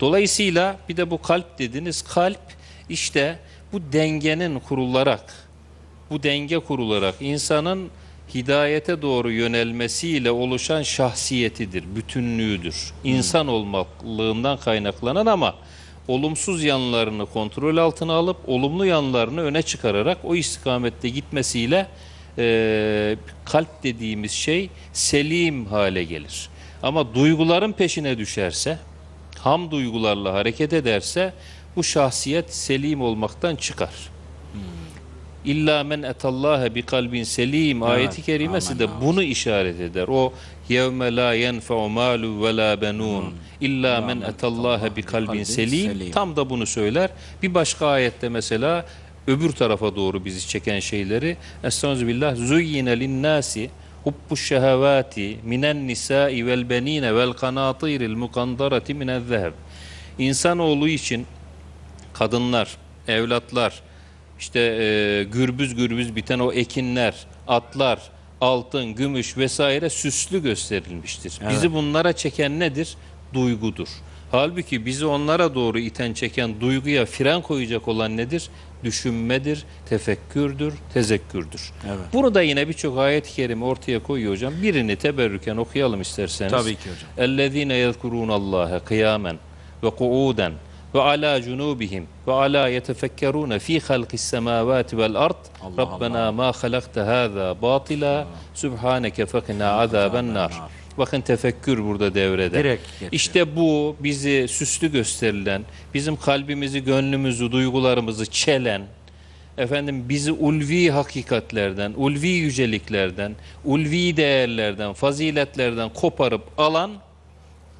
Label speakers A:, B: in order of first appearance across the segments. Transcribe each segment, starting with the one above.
A: Dolayısıyla bir de bu kalp dediniz. Kalp işte bu dengenin kurularak, bu denge kurularak insanın hidayete doğru yönelmesiyle oluşan şahsiyetidir, bütünlüğüdür. İnsan olmaklığından kaynaklanan ama olumsuz yanlarını kontrol altına alıp olumlu yanlarını öne çıkararak o istikamette gitmesiyle eee, kalp dediğimiz şey selim hale gelir. Ama duyguların peşine düşerse, ham duygularla hareket ederse bu şahsiyet selim olmaktan çıkar. İlla men etallaha bi kalbin selim ayeti kerimesi de bunu işaret eder. O yevme la yenfe'u malu ve la benun illa men etallaha bi kalbin selim
B: selim.
A: tam da bunu söyler. Bir başka ayette mesela öbür tarafa doğru bizi çeken şeyleri Estağfirullah zuyyine linnâsi hubbu şehevâti minen nisâi vel benîne vel kanâtîril mukandarati minel zeheb İnsanoğlu için kadınlar, evlatlar, işte e, gürbüz gürbüz biten o ekinler, atlar, altın, gümüş vesaire süslü gösterilmiştir. Bizi bunlara çeken nedir? Duygudur. Halbuki bizi onlara doğru iten çeken duyguya fren koyacak olan nedir? Düşünmedir, tefekkürdür, tezekkürdür.
B: Evet.
A: Bunu da yine birçok ayet-i kerime ortaya koyuyor hocam. Birini teberrüken okuyalım isterseniz.
B: Tabii ki hocam.
A: اَلَّذ۪ينَ يَذْكُرُونَ اللّٰهَ قِيَامًا وَقُعُودًا وَعَلَى جُنُوبِهِمْ وَعَلَى يَتَفَكَّرُونَ ف۪ي خَلْقِ السَّمَاوَاتِ وَالْأَرْضِ
B: Allah
A: رَبَّنَا مَا خَلَقْتَ هَذَا بَاطِلًا سُبْحَانَكَ فَقِنَا عَذَابَ النَّارِ Bakın tefekkür burada devrede.
B: Direkt.
A: İşte bu bizi süslü gösterilen, bizim kalbimizi, gönlümüzü, duygularımızı çelen, efendim bizi ulvi hakikatlerden, ulvi yüceliklerden, ulvi değerlerden, faziletlerden koparıp alan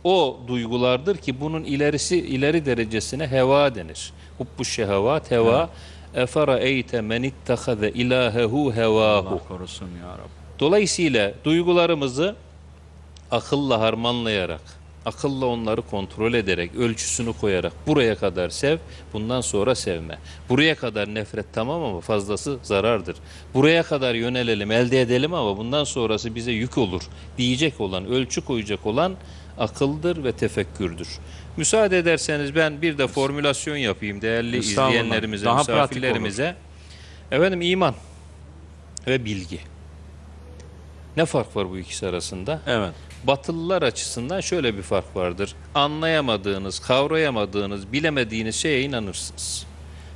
A: o duygulardır ki bunun ilerisi ileri derecesine heva denir. Hubbu şehevat heva. Efera eyte men ittahaze ilahehu hevahu.
B: Allah korusun ya Rabbi.
A: Dolayısıyla duygularımızı akılla harmanlayarak, akılla onları kontrol ederek, ölçüsünü koyarak buraya kadar sev, bundan sonra sevme. Buraya kadar nefret tamam ama fazlası zarardır. Buraya kadar yönelelim, elde edelim ama bundan sonrası bize yük olur diyecek olan, ölçü koyacak olan akıldır ve tefekkürdür. Müsaade ederseniz ben bir de formülasyon yapayım değerli izleyenlerimize,
B: Daha
A: misafirlerimize. Efendim iman ve bilgi. Ne fark var bu ikisi arasında?
B: Evet.
A: Batılılar açısından şöyle bir fark vardır. Anlayamadığınız, kavrayamadığınız, bilemediğiniz şeye inanırsınız.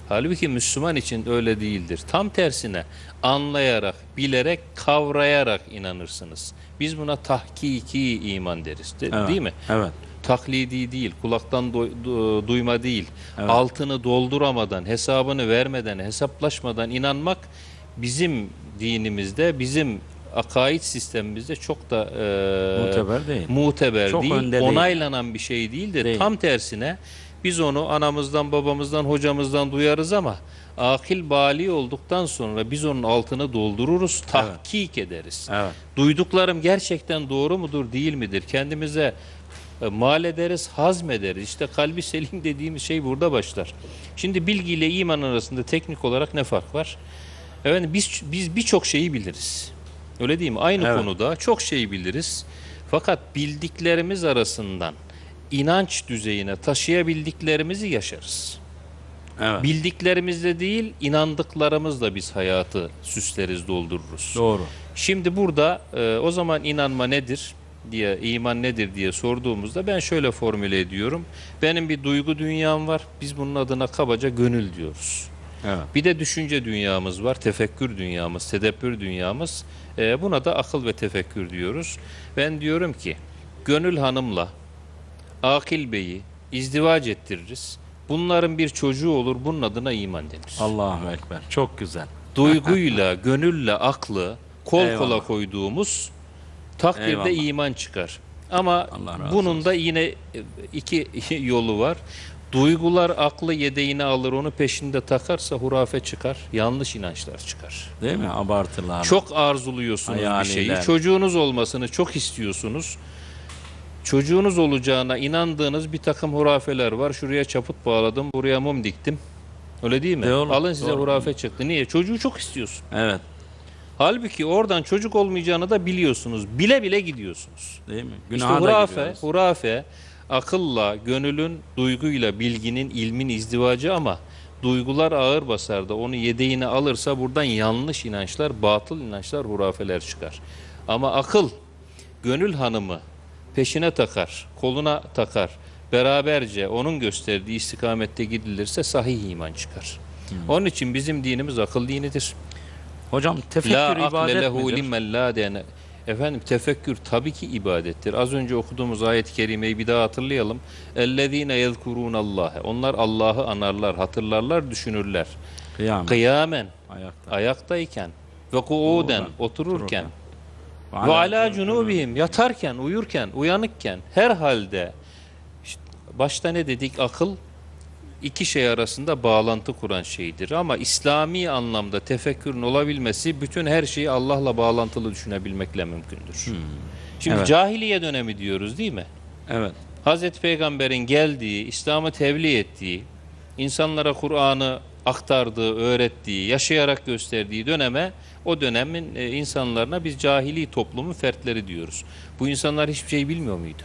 A: Halbuki Müslüman için öyle değildir. Tam tersine anlayarak, bilerek, kavrayarak inanırsınız. Biz buna tahkiki iman deriz. de-
B: evet.
A: Değil mi?
B: Evet.
A: taklidi değil, kulaktan du- du- duyma değil,
B: Evet.
A: altını dolduramadan, hesabını vermeden, hesaplaşmadan inanmak bizim dinimizde, bizim akaid sistemimizde çok da e,
B: Muteber değil.
A: muteber
B: Çok
A: değil,
B: önde değil.
A: onaylanan bir şey değil de
B: Değil.
A: tam tersine biz onu anamızdan, babamızdan, hocamızdan duyarız ama akil bali olduktan sonra biz onun altını doldururuz, tahkik ederiz.
B: Evet.
A: Duyduklarım gerçekten doğru mudur, değil midir? Kendimize e, mal ederiz, hazmederiz. İşte kalbi selim dediğimiz şey burada başlar. Şimdi bilgi ile iman arasında teknik olarak ne fark var? Efendim biz biz birçok şeyi biliriz. Öyle değil mi? Aynı
B: Evet.
A: konuda çok şeyi biliriz. Fakat bildiklerimiz arasından inanç düzeyine taşıyabildiklerimizi yaşarız.
B: Evet.
A: Bildiklerimizle değil, inandıklarımızla biz hayatı süsleriz, doldururuz.
B: Doğru.
A: Şimdi burada e, o zaman inanma nedir diye, iman nedir diye sorduğumuzda ben şöyle formüle ediyorum. Benim bir duygu dünyam var. Biz bunun adına kabaca gönül diyoruz.
B: Evet.
A: Bir de düşünce dünyamız var, tefekkür dünyamız, tedebbür dünyamız. E, buna da akıl ve tefekkür diyoruz. Ben diyorum ki Gönül Hanım'la Akil Bey'i izdivac ettiririz. Bunların bir çocuğu olur, bunun adına iman denir.
B: Allahu Ekber. Çok güzel.
A: Duyguyla, gönülle, aklı kol
B: Eyvallah.
A: kola koyduğumuz takdirde
B: Eyvallah.
A: iman çıkar. Ama bunun da yine iki yolu var. Duygular aklı yedeğine alır, onu peşinde takarsa hurafe çıkar, yanlış inançlar çıkar.
B: Değil mi? Abartılar.
A: Çok arzuluyorsunuz bir şeyi,
B: Hayaliler.
A: çocuğunuz olmasını çok istiyorsunuz. Çocuğunuz olacağına inandığınız bir takım hurafeler var. Şuraya çaput bağladım, buraya mum diktim. Öyle değil mi?
B: Doğru,
A: Alın size
B: doğru.
A: hurafe çıktı. Niye? Çocuğu çok istiyorsun.
B: Evet.
A: Halbuki oradan çocuk olmayacağını da biliyorsunuz. Bile bile gidiyorsunuz.
B: Değil mi?
A: İşte
B: Günaha da
A: hurafe,
B: giriyoruz.
A: hurafe akılla, gönülün, duyguyla, bilginin, ilmin izdivacı ama duygular ağır basar da onu yedeğine alırsa buradan yanlış inançlar, batıl inançlar, hurafeler çıkar. Ama akıl, gönül hanımı peşine takar, koluna takar. Beraberce onun gösterdiği istikamette gidilirse sahih iman çıkar. Onun için bizim dinimiz akıl dinidir.
B: Hocam tefekkür
A: La
B: ibadet
A: lehu
B: midir?
A: la. Efendim tefekkür tabii ki ibadettir. Az önce okuduğumuz ayet-i kerimeyi bir daha hatırlayalım. Ellezine yezkurunallâhe. Onlar Allah'ı anarlar, hatırlarlar, düşünürler.
B: Kıyam.
A: Kıyamen,
B: Ayakta.
A: ayaktayken ve kuuden,
B: Kuuden,
A: otururken
B: otururken.
A: ve ala cunubihim, yatarken, uyurken, uyanıkken her halde işte başta ne dedik akıl iki şey arasında bağlantı kuran şeydir. Ama İslami anlamda tefekkürün olabilmesi bütün her şeyi Allah'la bağlantılı düşünebilmekle mümkündür. Şimdi
B: Hmm. Evet.
A: cahiliye dönemi diyoruz değil mi?
B: Evet.
A: Hazreti Peygamber'in geldiği, İslam'ı tebliğ ettiği, insanlara Kur'an'ı aktardığı, öğrettiği, yaşayarak gösterdiği döneme o dönemin e, insanlarına biz cahili toplumun fertleri diyoruz. Bu insanlar hiçbir şey bilmiyor muydu?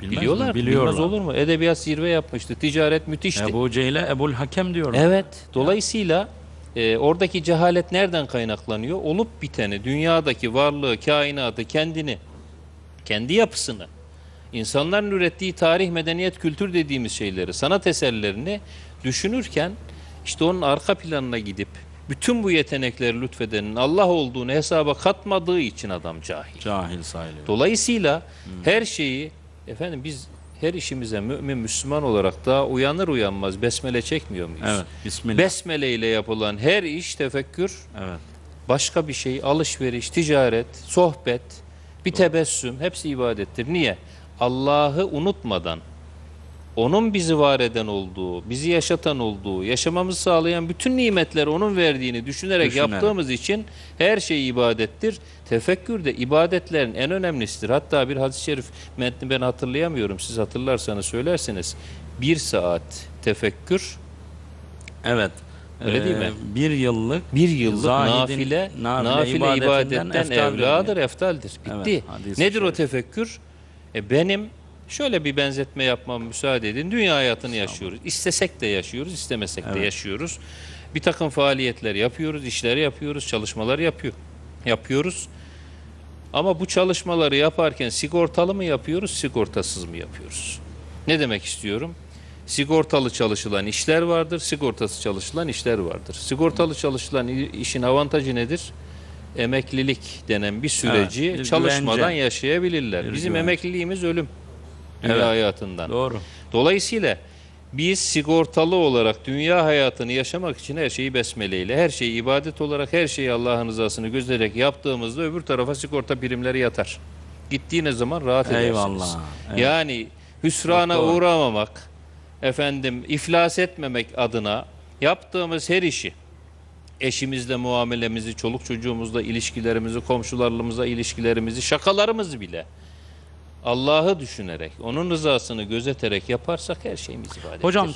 B: Bilmez
A: Biliyorlar.
B: mi?
A: Bilmez
B: Biliyorlar.
A: olur mu? Edebiyat zirve yapmıştı. Ticaret müthişti.
B: Ebu Cehle Ebul Hakem diyorlar.
A: Evet. Dolayısıyla e, oradaki cehalet nereden kaynaklanıyor? Olup biteni, dünyadaki varlığı, kainatı, kendini, kendi yapısını, insanların ürettiği tarih, medeniyet, kültür dediğimiz şeyleri, sanat eserlerini düşünürken işte onun arka planına gidip bütün bu yetenekleri lütfedenin Allah olduğunu hesaba katmadığı için adam cahil.
B: Cahil sayılıyor.
A: Dolayısıyla her şeyi efendim biz her işimize mümin Müslüman olarak daha uyanır uyanmaz besmele çekmiyor muyuz?
B: Evet. Bismillah.
A: Besmele ile yapılan her iş tefekkür,
B: evet.
A: başka bir şey, alışveriş, ticaret, sohbet, bir tebessüm hepsi ibadettir. Niye? Allah'ı unutmadan onun bizi var eden olduğu, bizi yaşatan olduğu, yaşamamızı sağlayan bütün nimetleri onun verdiğini düşünerek,
B: Düşünerek.
A: yaptığımız için her şey ibadettir. Tefekkür de ibadetlerin en önemlisidir. Hatta bir hadis-i şerif metni ben hatırlayamıyorum. Siz hatırlarsanız söylersiniz. Bir saat tefekkür
B: Evet.
A: Öyle değil mi?
B: Bir yıllık
A: bir yıllık
B: Zahidin
A: nafile,
B: nafile
A: nafile, ibadetten
B: eftaldir
A: evladır, eftaldir. Bitti.
B: Evet,
A: Nedir o tefekkür? E benim şöyle bir benzetme yapmam müsaade edin. Dünya hayatını yaşıyoruz. İstesek de yaşıyoruz, istemesek de
B: Evet.
A: yaşıyoruz. Bir takım faaliyetler yapıyoruz, işleri yapıyoruz, çalışmalar yapıyor, yapıyoruz. Ama bu çalışmaları yaparken sigortalı mı yapıyoruz, sigortasız mı yapıyoruz? Ne demek istiyorum? Sigortalı çalışılan işler vardır, sigortasız çalışılan işler vardır. Sigortalı çalışılan i- işin avantajı nedir? Emeklilik denen bir süreci
B: Evet, bir
A: çalışmadan
B: güvence.
A: yaşayabilirler.
B: Bir
A: Bizim
B: güvence.
A: emekliliğimiz ölüm dünya
B: Evet.
A: hayatından.
B: doğru.
A: Dolayısıyla biz sigortalı olarak dünya hayatını yaşamak için her şeyi besmeleyle, her şeyi ibadet olarak, her şeyi Allah'ın rızasını gözlerek yaptığımızda öbür tarafa sigorta primleri yatar. Gittiğiniz zaman rahat edersiniz.
B: Eyvallah, evet.
A: Yani hüsrana
B: Çok
A: uğramamak, efendim iflas etmemek adına yaptığımız her işi, eşimizle muamelemizi, çoluk çocuğumuzla ilişkilerimizi, komşularımızla ilişkilerimizi, şakalarımızı bile Allah'ı düşünerek, onun rızasını gözeterek yaparsak her şeyimiz ibadettir.
B: Hocam